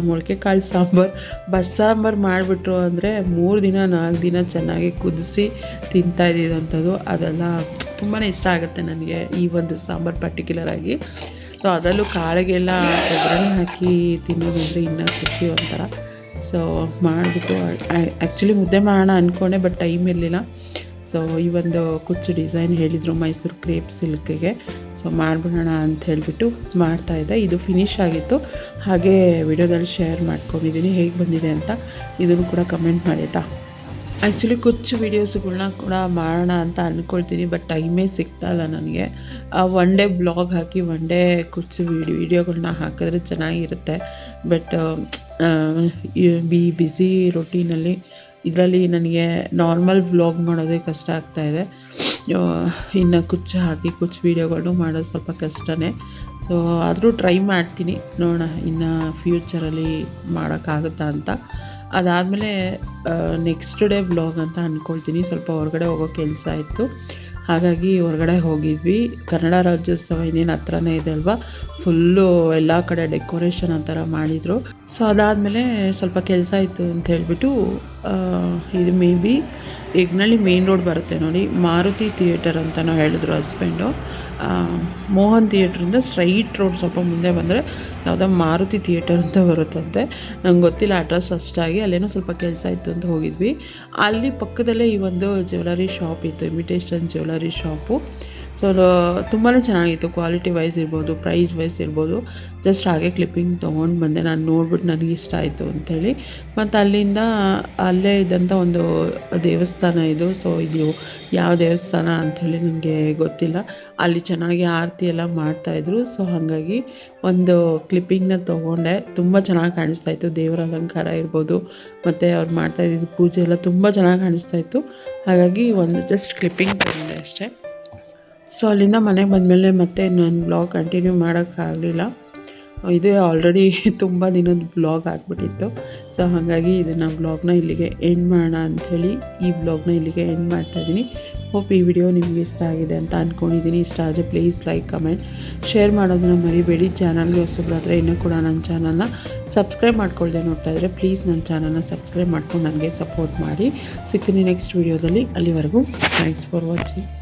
ಮೊಳಕೆ ಕಾಳು ಸಾಂಬಾರು ಬಸ್ಸಾಂಬಾರು ಮಾಡಿಬಿಟ್ರು ಅಂದರೆ ಮೂರು ದಿನ, ನಾಲ್ಕು ದಿನ ಚೆನ್ನಾಗಿ ಕುದಿಸಿ ತಿಂತಾ ಇದ್ದಿದ್ದಂಥದ್ದು ಅದೆಲ್ಲ ತುಂಬಾ ಇಷ್ಟ ಆಗುತ್ತೆ ನನಗೆ ಈ ಒಂದು ಸಾಂಬಾರು ಪರ್ಟಿಕ್ಯುಲರಾಗಿ ಸೊ ಅದರಲ್ಲೂ ಕಾಳಿಗೆಲ್ಲ ಒಗ್ಗರಣೆ ಹಾಕಿ ತಿನ್ನೋದಂದರೆ ಇನ್ನೂ ಖುಷಿ ಒಂಥರ. ಸೊ ಮಾಡಿಬಿಟ್ಟು ಆ್ಯಕ್ಚುಲಿ ಮುದ್ದೆ ಮಾಡೋಣ ಅಂದ್ಕೊಂಡೆ ಬಟ್ ಟೈಮ್ ಇರಲಿಲ್ಲ. ಸೊ ಈ ಒಂದು ಕುಚ್ಚು ಡಿಸೈನ್ ಹೇಳಿದರು ಮೈಸೂರು ಕ್ರೇಪ್ ಸಿಲ್ಕಿಗೆ ಸೊ ಮಾಡಿಬಿಡೋಣ ಅಂತ ಹೇಳಿಬಿಟ್ಟು ಮಾಡ್ತಾಯಿದ್ದೆ ಇದು ಫಿನಿಶ್ ಆಗಿತ್ತು. ಹಾಗೆ ವಿಡಿಯೋದಲ್ಲಿ ಶೇರ್ ಮಾಡ್ಕೊಂಡಿದ್ದೀನಿ. ಹೇಗೆ ಬಂದಿದೆ ಅಂತ ಇದನ್ನು ಕೂಡ ಕಮೆಂಟ್ ಮಾಡಿ ಆ್ಯಕ್ಚುಲಿ ಕುಚ್ಚು ವೀಡಿಯೋಸ್ಗಳನ್ನ ಕೂಡ ಮಾಡೋಣ ಅಂತ ಅಂದ್ಕೊಳ್ತೀನಿ ಬಟ್ ಟೈಮೇ ಸಿಗ್ತಾ ಇಲ್ಲ ನನಗೆ. ಒನ್ ಡೇ ಬ್ಲಾಗ್ ಹಾಕಿ ಒನ್ ಡೇ ಕುಚ್ಚು ವೀಡಿಯೋ ವೀಡಿಯೋಗಳನ್ನ ಹಾಕಿದ್ರೆ ಚೆನ್ನಾಗಿರುತ್ತೆ. ಬಟ್ ಬಿ ಬ್ಯುಸಿ ರೊಟೀನಲ್ಲಿ ಇದರಲ್ಲಿ ನನಗೆ ನಾರ್ಮಲ್ ಬ್ಲಾಗ್ ಮಾಡೋದೇ ಕಷ್ಟ ಆಗ್ತಾಯಿದೆ ಇನ್ನು ಕುಚ್ಚು ಹಾಕಿ, ಕುಚ್ಚು ವೀಡಿಯೋಗಳು ಮಾಡೋದು ಸ್ವಲ್ಪ ಕಷ್ಟನೇ. ಸೊ ಆದರೂ ಟ್ರೈ ಮಾಡ್ತೀನಿ. ನೋಡೋಣ, ಇನ್ನು ಫ್ಯೂಚರಲ್ಲಿ ಮಾಡೋಕ್ಕಾಗುತ್ತಾ ಅಂತ. ಅದಾದಮೇಲೆ ನೆಕ್ಸ್ಟ್ ಡೇ ವ್ಲಾಗ್ ಅಂತ ಅಂದ್ಕೊಳ್ತೀನಿ ಸ್ವಲ್ಪ ಹೊರಗಡೆ ಹೋಗೋ ಕೆಲಸ ಇತ್ತು. ಹಾಗಾಗಿ ಹೊರಗಡೆ ಹೋಗಿದ್ವಿ. ಕನ್ನಡ ರಾಜ್ಯೋತ್ಸವ ಇನ್ನೇನು ಹತ್ರನೇ ಇದೆ ಅಲ್ವಾ? ಫುಲ್ಲು ಎಲ್ಲ ಕಡೆ ಡೆಕೋರೇಷನ್ ಆ ಥರ ಮಾಡಿದರು. ಸೊ ಅದಾದಮೇಲೆ ಸ್ವಲ್ಪ ಕೆಲಸ ಇತ್ತು ಅಂತ ಹೇಳಿಬಿಟ್ಟು ಇದು ಮೇ ಬಿ ಎಗ್ನಳ್ಳಿ ಮೇನ್ ರೋಡ್ ಬರುತ್ತೆ ನೋಡಿ. ಮಾರುತಿ ಥಿಯೇಟರ್ ಅಂತ ನಾವು ಹೇಳಿದ್ರು ಹಸ್ಬೆಂಡು ಮೋಹನ್ ಥಿಯೇಟ್ರಿಂದ ಸ್ಟ್ರೈಟ್ ರೋಡ್ ಸ್ವಲ್ಪ ಮುಂದೆ ಬಂದರೆ ಯಾವುದೋ ಮಾರುತಿ ಥಿಯೇಟರ್ ಅಂತ ಬರುತ್ತಂತೆ. ನಂಗೆ ಗೊತ್ತಿಲ್ಲ ಅಡ್ರೆಸ್ ಅಷ್ಟಾಗಿ. ಅಲ್ಲೇನೋ ಸ್ವಲ್ಪ ಕೆಲಸ ಇತ್ತು ಅಂತ ಹೋಗಿದ್ವಿ. ಅಲ್ಲಿ ಪಕ್ಕದಲ್ಲೇ ಈ ಒಂದು ಜ್ಯುವೆಲರಿ ಶಾಪ್ ಇತ್ತು, ಇಮಿಟೇಷನ್ ಜ್ಯುವೆಲರಿ ಶಾಪು. ಸೊ ತುಂಬಾ ಚೆನ್ನಾಗಿತ್ತು ಕ್ವಾಲಿಟಿ ವೈಸ್ ಇರ್ಬೋದು ಪ್ರೈಸ್ ವೈಸ್ ಇರ್ಬೋದು. ಜಸ್ಟ್ ಹಾಗೆ ಕ್ಲಿಪ್ಪಿಂಗ್ ತೊಗೊಂಡು ಬಂದೆ. ನಾನು ನೋಡ್ಬಿಟ್ಟು ನನಗೆ ಇಷ್ಟ ಆಯಿತು ಅಂಥೇಳಿ ಮತ್ತು ಅಲ್ಲಿಂದ ಅಲ್ಲೇ ಇದ್ದಂಥ ಒಂದು ದೇವಸ್ಥಾನ ಇದು. ಸೊ ಇದು ಯಾವ ದೇವಸ್ಥಾನ ಅಂಥೇಳಿ ನನಗೆ ಗೊತ್ತಿಲ್ಲ. ಅಲ್ಲಿ ಚೆನ್ನಾಗಿ ಆರತಿ ಎಲ್ಲ ಮಾಡ್ತಾಯಿದ್ರು ಸೊ ಹಾಗಾಗಿ ಒಂದು ಕ್ಲಿಪ್ಪಿಂಗ್ನ ತೊಗೊಂಡೆ. ತುಂಬ ಚೆನ್ನಾಗಿ ಕಾಣಿಸ್ತಾ ಇತ್ತು. ದೇವರ ಅಲಂಕಾರ ಇರ್ಬೋದು, ಮತ್ತು ಅವ್ರು ಮಾಡ್ತಾ ಇದ್ದಿದ್ದು ಪೂಜೆ ಎಲ್ಲ ತುಂಬ ಚೆನ್ನಾಗಿ ಕಾಣಿಸ್ತಾ ಇತ್ತು. ಹಾಗಾಗಿ ಒಂದು ಜಸ್ಟ್ ಕ್ಲಿಪ್ಪಿಂಗ್ ತೊಗೊಂಡೆ ಅಷ್ಟೇ. ಸೊ ಅಲ್ಲಿಂದ ಮನೆಗೆ ಬಂದಮೇಲೆ ಮತ್ತೆ ನಾನು ಬ್ಲಾಗ್ ಕಂಟಿನ್ಯೂ ಮಾಡೋಕ್ಕಾಗಲಿಲ್ಲ ಇದೇ ಆಲ್ರೆಡಿ ತುಂಬ ದಿನದ ಬ್ಲಾಗ್ ಆಗಿಬಿಟ್ಟಿತ್ತು. ಸೊ ಹಾಗಾಗಿ ಇದನ್ನು ಬ್ಲಾಗ್ನ ಇಲ್ಲಿಗೆ ಎಂಡ್ ಮಾಡೋಣ ಅಂಥೇಳಿ ಈ ಬ್ಲಾಗ್ನ ಇಲ್ಲಿಗೆ ಎಂಡ್ ಮಾಡ್ತಾ ಇದ್ದೀನಿ. ಹೋಪ್ ಈ ವಿಡಿಯೋ ನಿಮಗೆ ಇಷ್ಟ ಆಗಿದೆ ಅಂತ ಅಂದ್ಕೊಂಡಿದ್ದೀನಿ ಇಷ್ಟ ಆದರೆ ಪ್ಲೀಸ್ ಲೈಕ್ ಕಮೆಂಟ್ ಶೇರ್ ಮಾಡೋದನ್ನ ಮರಿಬೇಡಿ. ಚಾನಲ್ಗೆ ಹೊಸಬ್ರಾದರೆ ಇನ್ನೂ ಕೂಡ ನನ್ನ ಚಾನಲ್ನ ಸಬ್ಸ್ಕ್ರೈಬ್ ಮಾಡ್ಕೊಳ್ಳದೆ ನೋಡ್ತಾ ಇದ್ದರೆ ಪ್ಲೀಸ್ ನನ್ನ ಚಾನಲ್ನ ಸಬ್ಸ್ಕ್ರೈಬ್ ಮಾಡ್ಕೊಂಡು ನನಗೆ ಸಪೋರ್ಟ್ ಮಾಡಿ. ಸಿಗ್ತೀನಿ ನೆಕ್ಸ್ಟ್ ವಿಡಿಯೋದಲ್ಲಿ ಅಲ್ಲಿವರೆಗೂ ಥ್ಯಾಂಕ್ಸ್ ಫಾರ್ ವಾಚಿಂಗ್